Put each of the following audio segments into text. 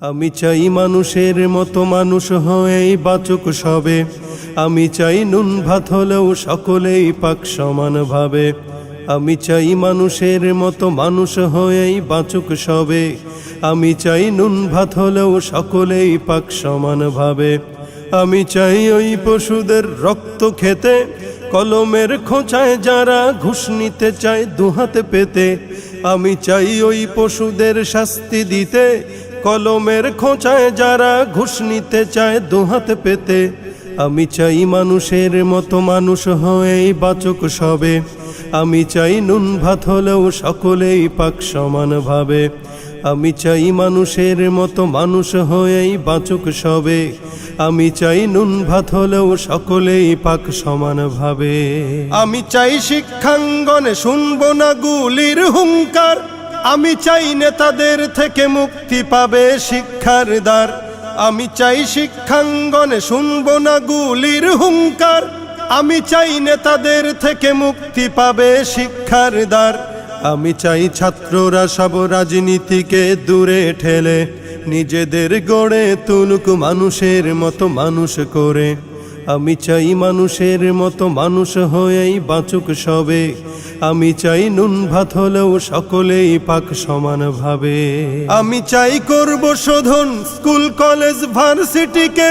আমি চাই মানুষের মতো মানুষ হয়েই বাচুক সবে। আমি চাই নুন ভাত হলেও সকলেই পাক সমানভাবে আমি চাই মানুষের মতো মানুষ হয়েই বাচুক সবে। আমি চাই নুন ভাত হলেও সকলেই পাক সমানভাবে আমি চাই ওই পশুদের রক্ত খেতে, কলমের খোঁচায় যারা ঘুষ নিতে চায় দুহাতে পেতে। আমি চাই ওই পশুদের শাস্তি দিতে কলমের খোঁচায় যারা ঘুষ নিতে চায় দুহাতে পেতে, আমি চাই মানুষের মতো মানুষ হয়েই বাচক সবে। আমি চাই নুন ভাত হলেও সকলেই পাক সমানভাবে আমি চাই মানুষের মতো মানুষ হয়েই বাচক সবে। আমি চাই নুন ভাত হলেও সকলেই পাক সমানভাবে আমি চাই শিক্ষাঙ্গনে শুনব না গুলির হুঙ্কার। আমি চাই নেতাদের থেকে মুক্তি পাবে শিক্ষার দ্বার। আমি চাই শিক্ষাঙ্গনে শুনব না গুলির হুঙ্কার। আমি চাই নেতাদের থেকে মুক্তি পাবে শিক্ষার দ্বার। আমি চাই ছাত্ররা সব রাজনীতিকে দূরে ঠেলে, নিজেদের গড়ে তুলুক মানুষের মতো মানুষ করে। আমি চাই মানুষের মতো মানুষ হয়েই বাঁচুক সবে। আমি চাই নুন ভাত হলেও সকলেই পাক সমানভাবে আমি চাই করব শোধন স্কুল, কলেজ, ভার্সিটিকে,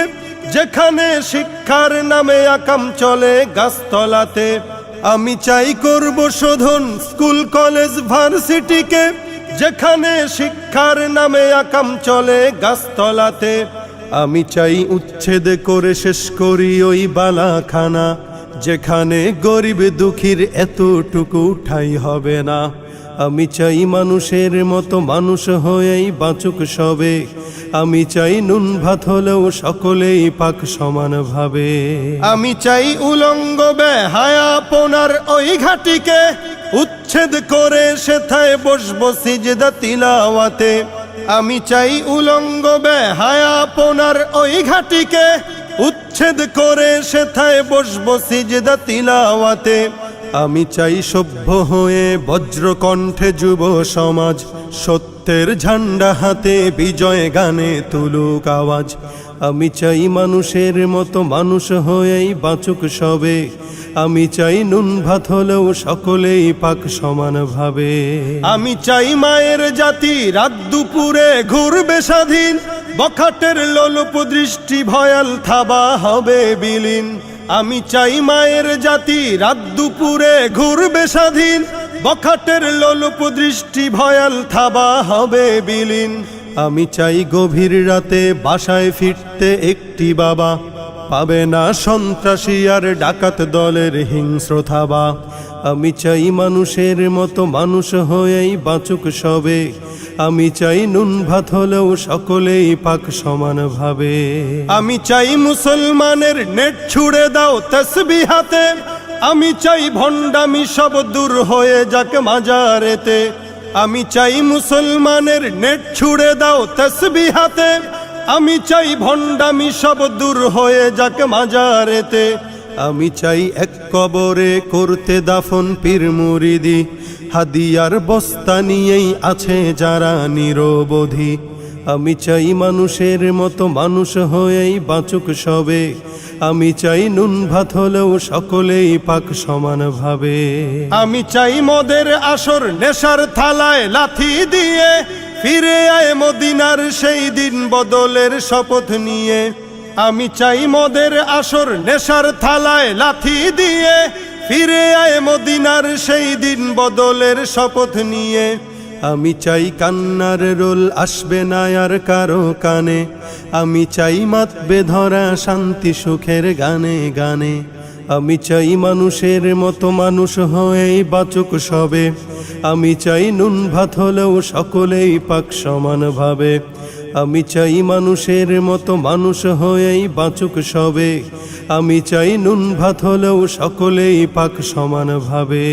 যেখানে শিক্ষার নামে আকাম চলে গাছতলাতে। আমি চাই করব শোধন স্কুল, কলেজ, ভার্সিটিকে, যেখানে শিক্ষার নামে আকাম চলে গাছতলাতে। আমি চাই উচ্ছেদ করে শেষ করি ওই বালাখানা, যেখানে গরিব দুঃখীর এতটুকু ঠাই হবে না। আমি চাই মানুষের মতো মানুষ হয়েই বাঁচুক সবে। আমি চাই নুন ভাত হলেও সকলেই পাক সমানভাবে আমি চাই উলঙ্গ বেহায়া পোনার ওই ঘাটিকে, উচ্ছেদ করে সেথায় বসবো সিজদা তিলাওয়াতে। আমি চাই উলঙ্গ বেহায়া পোনার ওই ঘাটিকে। উচ্ছেদ করে সেথায় বসবো সিজদা তিলাওয়াতে। আমি চাই সভ্য হয়ে বজ্রকণ্ঠে যুব সমাজ। সত্যের ঝান্ডা হাতে বিজয় গানে তুলুক আওয়াজ। আমি চাই মানুষের মতো মানুষ হয়েই বাঁচুক সবে। আমি চাই নুন ভাত হলেও সকলেই পাক সমানভাবে আমি চাই মায়ের জাতি রাত দুপুরে ঘুরবে স্বাধীন। বখাটের লোলপ দৃষ্টি ভয়াল থাবা হবে বিলীন। আমি চাই মায়ের জাতি রাত দুপুরে ঘুরবে স্বাধীন। বখাটের লোলপ দৃষ্টি ভয়াল থাবা হবে বিলীন। আমি চাই গভীর রাতে বাসায় ফিরতে একটি বাবা। পাবে না সন্ত্রাসী আর ডাকাত দলের হিংস্র থাবা। আমি চাই মানুষের মতো মানুষ হয়েই বাঁচুক সবে। আমি চাই নুন ভাত হলেও সকলেই পাক সমানভাবে আমি চাই মুসলমানের নেট ছুড়ে দাও তসবি হাতে। আমি চাই ভণ্ডামি সব দূর হয়ে যাক মাজারেতে। আমি চাই মুসলমানের নেট ছুড়ে দাও তসবি হাতে। আমি চাই ভণ্ডামি সব দূর হয়ে যাক মাজারেতে। আমি চাই এক কবরে করতে দাফন পীর মুরিদি। হাদিয়ার বস্তা নিয়েই আছে যারা নিরবধি। আমি চাই মানুষের মতো মানুষ হয়েই বাঁচুক সবে। আমি চাই নুন ভাত হলেও সকলেই পাক সমানভাবে আমি চাই মদের আসর নেশার থালায় লাথি দিয়ে ফিরে আয় মদিনার সেই দিন বদলের শপথ নিয়ে। আমি চাই মদের আসর নেশার থালায় লাথি দিয়ে ফিরে আয় মদিনার সেই দিন বদলের শপথ নিয়ে। আমি চাই কান্নার রোল আসবে না আর কারও কানে। আমি চাই মাতবে ধরা শান্তি সুখের গানে গানে। আমি চাই মানুষের মতো মানুষ হয়েই বাচক সবে। আমি চাই নুন ভাত হলেও সকলেই পাক সমানভাবে আমি চাই মানুষের মতো মানুষ হয়েই বাচক সবে। আমি চাই নুন ভাত হলেও সকলেই পাক সমানভাবে